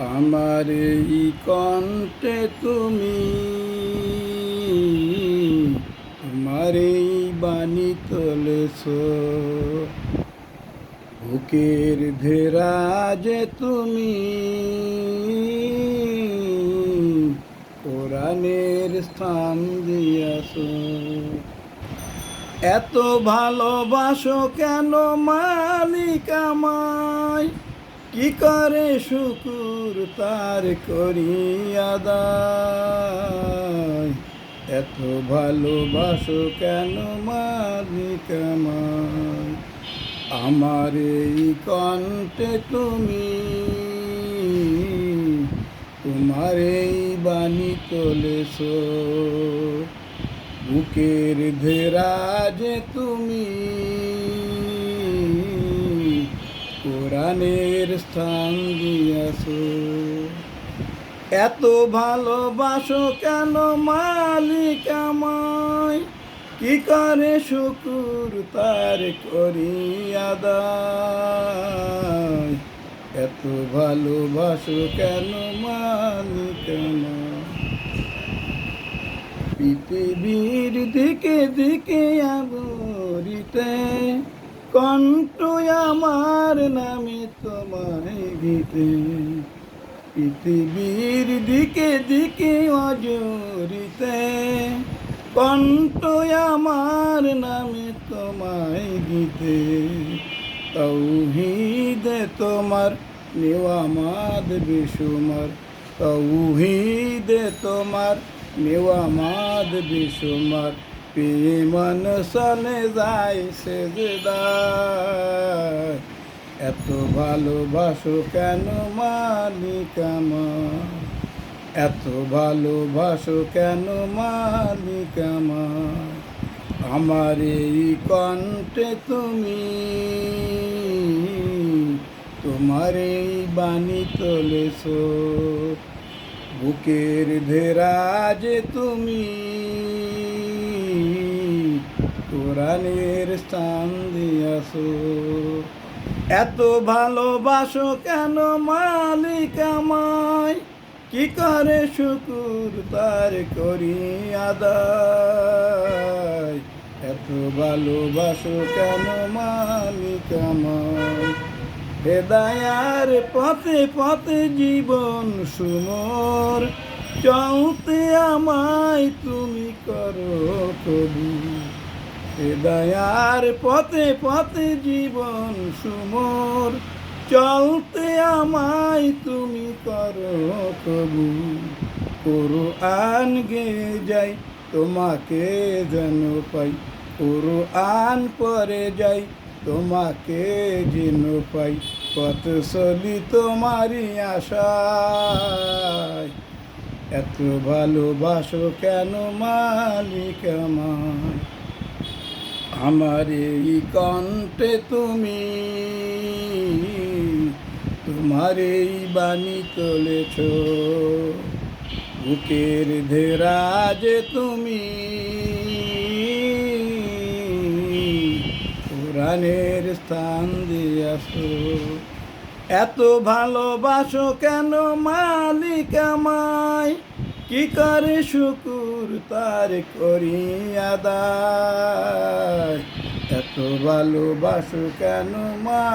আমার এই কণ্ঠে তুমি, তোমার এই বাণী তোলেছ। বুকের ভেরা যে তুমি, কোরআনের স্থান দিয়াছ। এত ভালোবাসো কেন মালিক আমায়? কি করে শুকুর তার করি আদায়? এত ভালোবাসো কেন মালিক আমার এই কণ্ঠে তুমি, তোমার এই বাণী তোলেছো বুকের ধেরা যে তুমি কোরআনের স্থান দিয়াছ। এত ভালোবাসো কেন মালিক আমায়? কি করে শুকুর তার করি আদায়? এত ভালোবাসো কেন মালিক পৃথিবীর দিকে দিকে আবরিতে কণ্ঠ আমার নামে তোমায় গীতে। পৃথিবীর দিকে দিকে অজরিতে। কণ্ঠ আমার নামে তোমায় গীতে। তৌহিদে তোমার, নেওয়ামাদ বেসুমার তৌহিদে তোমার, নেওয়ামাদ বেসুমার পেমন সনে যায় সে এত ভালোবাসো কেন মালিক আমার এত ভালোবাসো কেন মালিক আমার আমার এই কণ্ঠে তুমি, তোমার এই বাণী তোলেছ। বুকের ধেরা যে তুমি কোরআনের স্থান দিয়াছ। এত ভালোবাসো কেন মালিক আমায়? কি করে শুকুর তার করি আদায়? এত ভালোবাসো কেন মালিক আমায়? হেদায়ার পথে পথে জীবন সুমর, চলতে আমায় তুমি করো কবু হেদায়ার পথে পথে জীবন সুমর। চলতে আমায় তুমি করো কবু করো আন গে যাই, তোমাকে যেন পাই। করো আন পরে যাই, তোমাকে যেন পাই। কত চলি তোমারই আশায়। এত ভালোবাসো কেন মালিক আমার আমার এই কণ্ঠে তুমি, তোমার এই বাণী তোলেছ বুকের ধেরা যে তুমি, কোরআনের স্থান দিয়াছ এত ভালোবাসো কেন মালিক আমায়? কি করে শুকুর তার করি আদায়? এত ভালোবাসো কেন মা?